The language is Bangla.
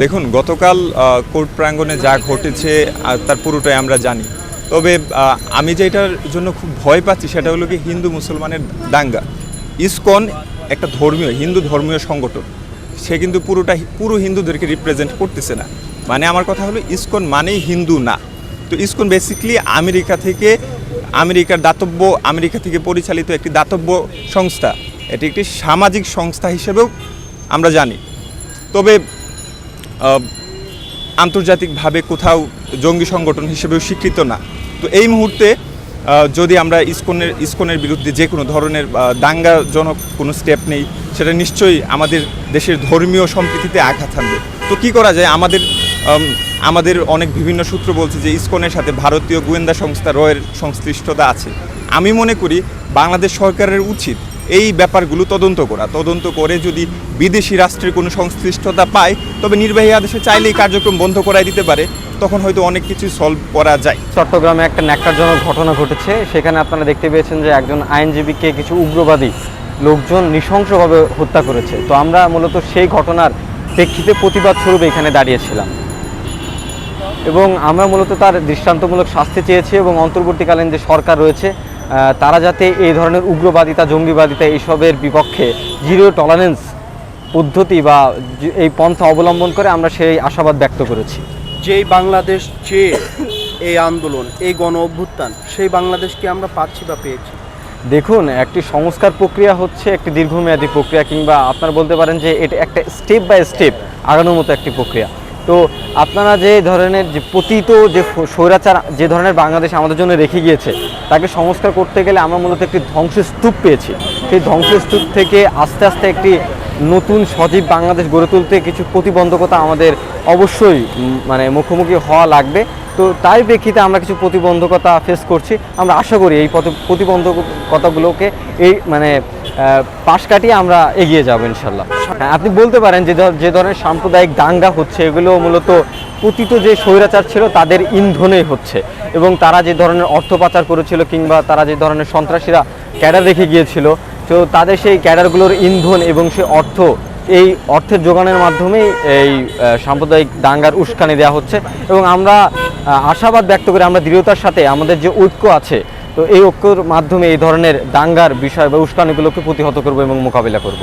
দেখুন, গতকাল কোর্ট প্রাঙ্গণে যা ঘটেছে তার পুরোটাই আমরা জানি। তবে আমি যেটার জন্য খুব ভয় পাচ্ছি, সেটা হলো কি হিন্দু মুসলমানের দাঙ্গা। ইসকন একটা ধর্মীয়, হিন্দু ধর্মীয় সংগঠন। সে কিন্তু পুরোটা পুরো হিন্দুদেরকে রিপ্রেজেন্ট করতেছে না। মানে আমার কথা হলো, ইসকন মানেই হিন্দু না। তো ইসকন বেসিক্যালি আমেরিকা থেকে, আমেরিকার দাতব্য, আমেরিকা থেকে পরিচালিত একটি দাতব্য সংস্থা। এটি একটি সামাজিক সংস্থা হিসেবেও আমরা জানি। তবে আন্তর্জাতিকভাবে কোথাও জঙ্গি সংগঠন হিসেবেও স্বীকৃত না। তো এই মুহূর্তে যদি আমরা ইসকনের ইসকনের বিরুদ্ধে যে কোনো ধরনের দাঙ্গাজনক কোনো স্টেপ নেই, সেটা নিশ্চয়ই আমাদের দেশের ধর্মীয় সম্প্রীতিতে আঘাত আনবে তো কি করা যায়? আমাদের আমাদের অনেক বিভিন্ন সূত্র বলছে যে ইসকনের সাথে ভারতীয় গোয়েন্দা সংস্থা রয়ের সংশ্লিষ্টতা আছে। আমি মনে করি বাংলাদেশ সরকারের উচিত এই ব্যাপারগুলো তদন্ত করা। তদন্ত করে যদি বিদেশি রাষ্ট্রের কোনো সংশ্লিষ্টতা পায়, তবে নির্বাহী আদেশে চাইলেই কার্যক্রম বন্ধ করাই দিতে পারে। তখন হয়তো অনেক কিছু সলভ করা যায়। চট্টগ্রামে একটা ন্যাক্কারজনক ঘটনা ঘটেছে। সেখানে আপনারা দেখতে পেয়েছেন যে একজন আইনজীবীকে কিছু উগ্রবাদী লোকজন নৃশংসভাবে হত্যা করেছে। তো আমরা মূলত সেই ঘটনার প্রেক্ষিতে প্রতিবাদ স্বরূপ এখানে দাঁড়িয়েছিলাম। এবং আমরা মূলত তার দৃষ্টান্তমূলক শাস্তি চেয়েছি এবং অন্তর্বর্তীকালীন যে সরকার রয়েছে তারা যাতে এই ধরনের উগ্রবাদিতা জঙ্গিবাদিতা এইসবের বিপক্ষে জিরো টলারেন্স পদ্ধতি বা এই পন্থা অবলম্বন করে আমরা সেই আশাবাদ ব্যক্ত করেছি। যেই বাংলাদেশ চেয়ে এই আন্দোলন এই গণ অভ্যুত্থান সেই বাংলাদেশকে আমরা পাচ্ছি বা পেয়েছি? দেখুন একটি সংস্কার প্রক্রিয়া হচ্ছে একটি দীর্ঘমেয়াদী প্রক্রিয়া কিংবা আপনারা বলতে পারেন যে এটা একটা স্টেপ বাই স্টেপ আগানোর মতো একটি প্রক্রিয়া। তো আপনারা যে ধরনের যে পতিত যে স্বৈরাচার যে ধরনের বাংলাদেশ আমাদের জন্য রেখে গিয়েছে তাকে সংস্কার করতে গেলে আমরা মূলত একটি ধ্বংসস্তূপ পেয়েছি। সেই ধ্বংসস্তূপ থেকে আস্তে আস্তে একটি নতুন সজীব বাংলাদেশ গড়ে তুলতে কিছু প্রতিবন্ধকতা আমাদের অবশ্যই মানে মুখোমুখি হওয়া লাগবে। তো তাই প্রেক্ষিতে আমরা কিছু প্রতিবন্ধকতা ফেস করছি। আমরা আশা করি এই প্রতিবন্ধকতাগুলোকে এই মানে পাশ কাটিয়ে আমরা এগিয়ে যাব ইনশাল্লাহ। হ্যাঁ, আপনি বলতে পারেন যে যে ধরনের সাম্প্রদায়িক দাঙ্গা হচ্ছে এগুলো মূলত পতিত যে স্বৈরাচার ছিল তাদের ইন্ধনে হচ্ছে। এবং তারা যে ধরনের অর্থ পাচার করেছিল কিংবা তারা যে ধরনের সন্ত্রাসীরা ক্যাডার রেখে গিয়েছিল, তো তাদের সেই ক্যাডারগুলোর ইন্ধন এবং সে অর্থ, এই অর্থের যোগানের মাধ্যমেই এই সাম্প্রদায়িক দাঙ্গার উস্কানি দেওয়া হচ্ছে। এবং আমরা আশাবাদ ব্যক্ত করে আমরা দৃঢ়তার সাথে আমাদের যে ঐক্য আছে, তো এই ঐক্যর মাধ্যমে এই ধরনের দাঙ্গার বিষয় বা উস্কানিগুলোকে প্রতিহত করব এবং মোকাবিলা করব।